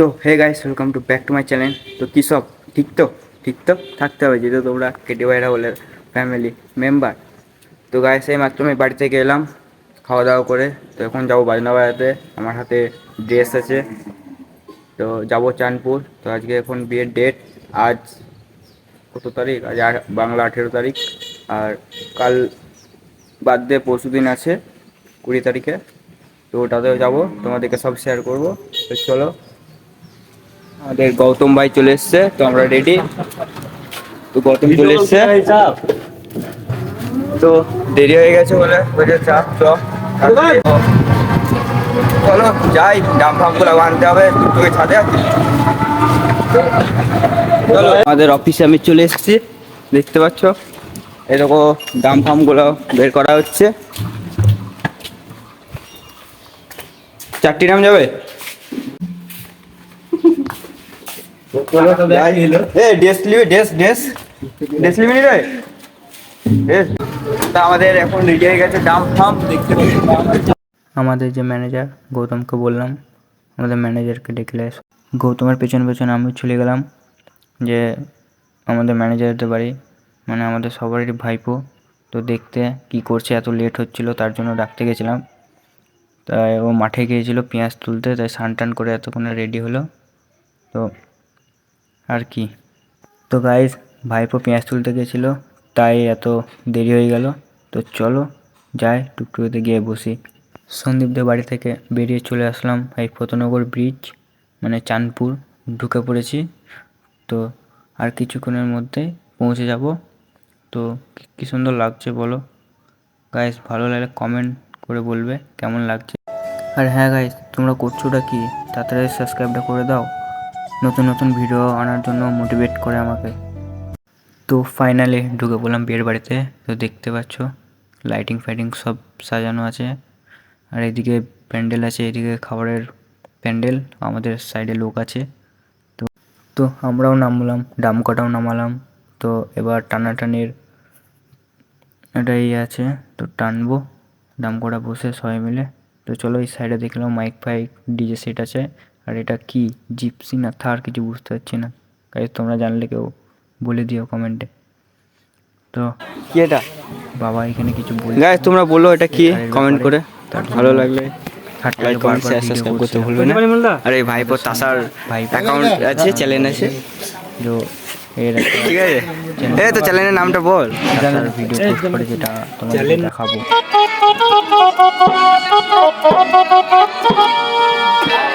So hey guys welcome to back to my channel তো কী সব? ঠিক তো? ঠিক তো? থাকতে হবে, যেহেতু তোমরা কেটে ভাইরা বলে ফ্যামিলি মেম্বার তো গাইস এই মাত্র আমি বাড়ি থেকে এলাম, খাওয়া দাওয়া করে। তো এখন যাব বাজনা বাজাতে, আমার হাতে ড্রেস আছে। তো যাব চাঁদপুর। তো আজকে এখন বিয়ের ডেট আজ কত তারিখ? আজ বাংলা আঠেরো তারিখ। আর কাল বাদ দিয়ে পরশু দিন আছে, কুড়ি তারিখে। তো ওটাতেও যাব, তোমাদেরকে সব শেয়ার করব। তো চলো আমাদের গৌতম ভাই চলে এসছে তো আমরা রেডি তো গৌতম চলে এসছে। তো দেরি হয়ে গেছে বলে চাপ চ চলো যাই ডাম ফামগুলো আনতে হবে তোকে ছাদে চলো আমাদের অফিসে আমি চলে এসেছি দেখতে পাচ্ছ? এরকম দাম ফামগুলো বের করা হচ্ছে। চারটি নাম যাবে? আমাদের এখন রেডি হয়ে গেছে দেখতে আমাদের যে ম্যানেজার গৌতমকে বললাম, আমাদের ম্যানেজারকে ডেকে গৌতমের পেছন পেছন আমি চলে গেলাম, যে আমাদের ম্যানেজারদের বাড়ি মানে আমাদের সবারই ভাইপো। তো দেখতে কি করছে, এত লেট হচ্ছিল, তার জন্য ডাকতে গেছিলাম। তাই ও মাঠে গিয়েছিল পেঁয়াজ তুলতে, তাই স্নান টান করে এতক্ষণে রেডি হলো। তো আর কি। তো গাইজ ভাইপো পেঁয়াজ তুলতে গেছিল, তাই এত দেরি হয়ে গেল। তো চলো যাই টুকটুকিতে গিয়ে বসি। সন্দীপদের বাড়ি থেকে বেরিয়ে চলে আসলাম এই ফতনগর ব্রিজ মানে চাঁদপুর। ঢুকে পড়েছি। তো আর কিছুক্ষণের মধ্যে পৌঁছে যাব। তো কি- সুন্দর লাগছে বলো। গাইস ভালো লাগলে কমেন্ট করে বলবে কেমন লাগছে। আর হ্যাঁ গাইস তোমরা করছোটা কি? তাড়াতাড়ি সাবস্ক্রাইবটা করে দাও। নতুন নতুন ভিডিও আনার জন্য মোটিভেট করে আমাকে। তো ফাইনালি ঢুকে পড়লাম বিয়ের বাড়িতে। তো দেখতে পাচ্ছ লাইটিং ফাইটিং সব সাজানো আছে। আর এদিকে প্যান্ডেল আছে, এদিকে খাবারের প্যান্ডেল, আমাদের সাইডে লোক আছে। তো তো আমরাও নামলাম, ডামকটাও নামালাম। তো এবার টানাটানির একটা ইয়ে আছে, তো টানবো, ডামকটা বসে সবাই মিলে। তো চলো এই সাইডে দেখলাম মাইক ফাইক ডিজে সেট আছে। আর এটা কি? জিপসি না থার কিছু বুঝতে পারছি না। গাইজ তোমরা জানলে কেউ বলে দিও কমেন্টে। তো কি এটা? বাবা এখানে কিছু বলে তোমরা বলো এটা কি? কমেন্ট করে। ভালো লাগলে। সাবস্ক্রাইব করতে ভুলবে না। আর এই ভাইপো তাসার অ্যাকাউন্ট আছে চ্যানেল আছে। তো ঠিক আছে। এই তো চ্যানেলের নামটা বল। ভিডিও পোস্ট করে যেটা তোমাদের দেখাবো।